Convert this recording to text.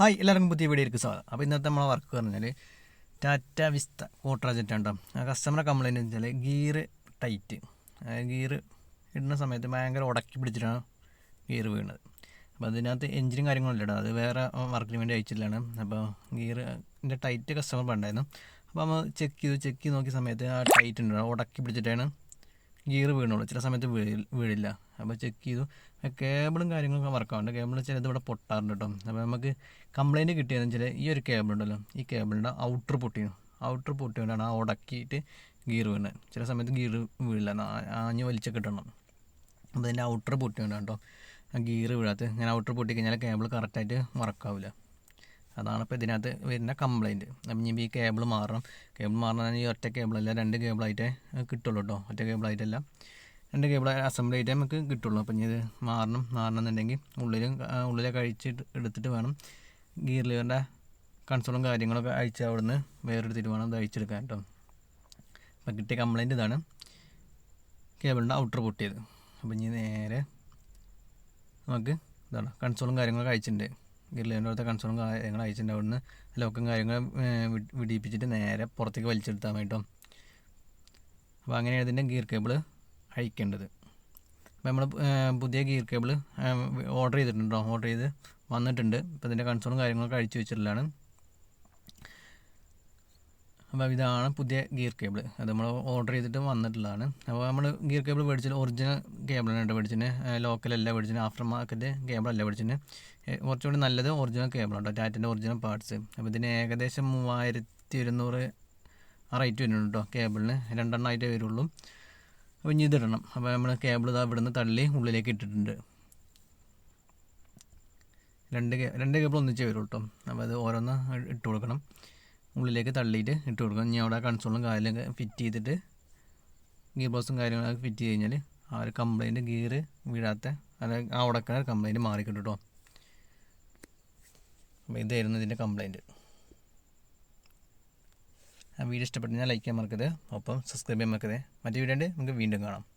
Hi എല്ലാവർക്കും പുതിയ വീഡിയോയിലേക്ക് സ്വാഗതം. അപ്പോൾ ഇന്നത്തെ നമ്മളെ വർക്ക് പറഞ്ഞാൽ ടാറ്റ വിസ്ത കോട്രാജറ്റ് ജെറ്റ് ഉണ്ടോ ആ കസ്റ്റമറെ കംപ്ലയിന്റ് വെച്ചാൽ ഗിയർ ടൈറ്റ് ഗിയർ ഇടുന്ന സമയത്ത് ഭയങ്കര ഉടക്കി പിടിച്ചിട്ടാണ് ഗിയർ വീണത്. അപ്പോൾ അതിനകത്ത് എഞ്ചിനും കാര്യങ്ങളും ഇല്ല അത് വേറെ വർക്കിന് വേണ്ടി അയച്ചില്ലാണ് അപ്പോൾ ഗിയറിന്റെ ടൈറ്റ് കസ്റ്റമർ പണ്ടായിരുന്നു അപ്പോൾ നമ്മൾ ചെക്ക് ചെയ്തു. ചെക്ക് ചെയ്ത് നോക്കിയ സമയത്ത് ആ ടൈറ്റ് ഉണ്ടോ ഉടക്കി പിടിച്ചിട്ടാണ് ഗിയർ വീണുള്ളൂ. ചില സമയത്ത് വീഴില്ല അപ്പോൾ ചെക്ക് ചെയ്തു. കേബിളും കാര്യങ്ങളൊക്കെ വർക്കാവുണ്ട് കേബിൾ ചിലത് ഇവിടെ പൊട്ടാറുണ്ട് കേട്ടോ അപ്പോൾ നമുക്ക് കംപ്ലയിന്റ് കിട്ടിയതെന്ന് വെച്ചാൽ ഈ ഒരു കേബിൾ ഉണ്ടല്ലോ ഈ കേബിളിന്റെ ഔട്ടർ പൊട്ടിയും ഔട്ടർ പൊട്ടിയോണ്ടാണ് ആ ഉടക്കിയിട്ട് ഗിയർ വീണത്. ചില സമയത്ത് ഗിയർ വീഴില്ല ആഞ്ഞു വലിച്ചൊക്കെ ഇട്ടണം അപ്പോൾ അതിന്റെ ഔട്ടർ പൊട്ടിയോണ്ടാണ് കേട്ടോ ആ ഗിയർ വീഴാത്ത. ഞാൻ ഔട്ടർ പൊട്ടി കഴിഞ്ഞാൽ കേബിൾ കറക്റ്റായിട്ട് വർക്കാവില്ല അതാണ് ഇപ്പോൾ ഇതിനകത്ത് വരുന്ന കംപ്ലയിന്റ് അപ്പം ഇനി ഈ കേബിൾ മാറണം. കേബിൾ മാറണമെന്ന് ഈ ഒറ്റ കേബിളല്ല രണ്ട് കേബിളായിട്ടേ കിട്ടുള്ളൂ കേട്ടോ ഒറ്റ കേബിളായിട്ടല്ല രണ്ട് കേബിൾ അസംബ്ലി ആയിട്ടേ നമുക്ക് കിട്ടുള്ളൂ. അപ്പം ഇനി ഇത് മാറണം മാറണം എന്നുണ്ടെങ്കിൽ ഉള്ളിൽ ഉള്ളിലെ കഴിച്ചിട്ട് എടുത്തിട്ട് വേണം. ഗിയർ ലിവറിന്റെ കൺസോളും കാര്യങ്ങളൊക്കെ അഴിച്ച് അവിടുന്ന് വേറെടുത്തിട്ട് വേണം ഇത് അഴിച്ചെടുക്കാൻ കേട്ടോ അപ്പം കിട്ടിയ കംപ്ലൈന്റ് ഇതാണ്. കേബിളിന്റെ ഔട്ടർ പൊട്ടിയത്. അപ്പം ഇനി നേരെ നമുക്ക് ഇതാണ് കൺസോളും കാര്യങ്ങളൊക്കെ അയച്ചിട്ടുണ്ട് ഗിർലേന്റെ അടുത്ത കൺസോളും കാര്യങ്ങൾ അയച്ചിട്ടുണ്ട് അവിടുന്ന് ലോക്കും കാര്യങ്ങളും വിടിയിപ്പിച്ചിട്ട് നേരെ പുറത്തേക്ക് വലിച്ചെടുത്താൽ കേട്ടോ അപ്പോൾ അങ്ങനെയാണ് ഇതിന്റെ ഗിയർ കേബിൾ അഴിക്കേണ്ടത്. അപ്പോൾ നമ്മൾ പുതിയ ഗിയർ കേബിൾ ഓർഡർ ചെയ്തിട്ടുണ്ട്. ഓർഡർ ചെയ്ത് വന്നിട്ടുണ്ട്. ഇപ്പോൾ ഇതിന്റെ കൺസോളും കാര്യങ്ങളൊക്കെ അഴിച്ചു വെച്ചിട്ടുള്ളതാണ്. അപ്പോൾ ഇതാണ് പുതിയ ഗിയർ കേബിൾ അത് നമ്മൾ ഓർഡർ ചെയ്തിട്ട് വന്നിട്ടുള്ളതാണ്. അപ്പോൾ നമ്മൾ ഗിയർ കേബിൾ മേടിച്ചത് ഒറിജിനൽ കേബിളാണ് കേട്ടോ മേടിച്ചിന് ലോക്കലല്ല മേടിച്ചിന് ആഫ്റ്റർ മാർക്കറ്റ് കേബിളല്ല മേടിച്ചിന് കുറച്ചുകൂടി നല്ലത് ഒറിജിനൽ കേബിളാണ് കേട്ടോ. ടാറ്റന്റെ ഒറിജിനൽ പാർട്സ്. അപ്പോൾ ഇതിന് ഏകദേശം മൂവായിരത്തി ഇരുന്നൂറ് റേറ്റ് വരുന്നുണ്ട് കേട്ടോ കേബിളിന്. രണ്ടെണ്ണമായിട്ടേ വരുള്ളൂ. അപ്പോൾ ഇനി ഇതിടണം. അപ്പോൾ നമ്മൾ കേബിൾ ഇതാ ഇവിടുന്ന് തള്ളി ഉള്ളിലേക്ക് ഇട്ടിട്ടുണ്ട്. രണ്ട് രണ്ട് കേബിൾ ഒന്നിച്ചേ വരും കേട്ടോ അപ്പോൾ അത് ഓരോന്ന് ഇട്ട് കൊടുക്കണം. ഉള്ളിലേക്ക് തള്ളിയിട്ട് ഇട്ട് കൊടുക്കണം. ഇനി അവിടെ കൺസോളും കാര്യങ്ങളൊക്കെ ഫിറ്റ് ചെയ്തിട്ട് ഗിയർ ബോക്സും കാര്യങ്ങളൊക്കെ ഫിറ്റ് ചെയ്ത് കഴിഞ്ഞാൽ ആ ഒരു കംപ്ലൈന്റ് ഗിയർ വീഴാത്ത അത് ആ ഉടക്കണ കംപ്ലൈന്റ് മാറിക്കിട്ടും കേട്ടോ അപ്പോൾ ഇതായിരുന്നു ഇതിന്റെ കംപ്ലൈന്റ് വീഡിയോ ഇഷ്ടപ്പെട്ടു ഞാൻ ലൈക്ക് ചെയ്യാൻ മറക്കരുത്. ഒപ്പം സബ്സ്ക്രൈബ് ചെയ്യാൻ മറക്കരുത്. മറ്റേ വീഡിയോ നമുക്ക് വീണ്ടും കാണാം.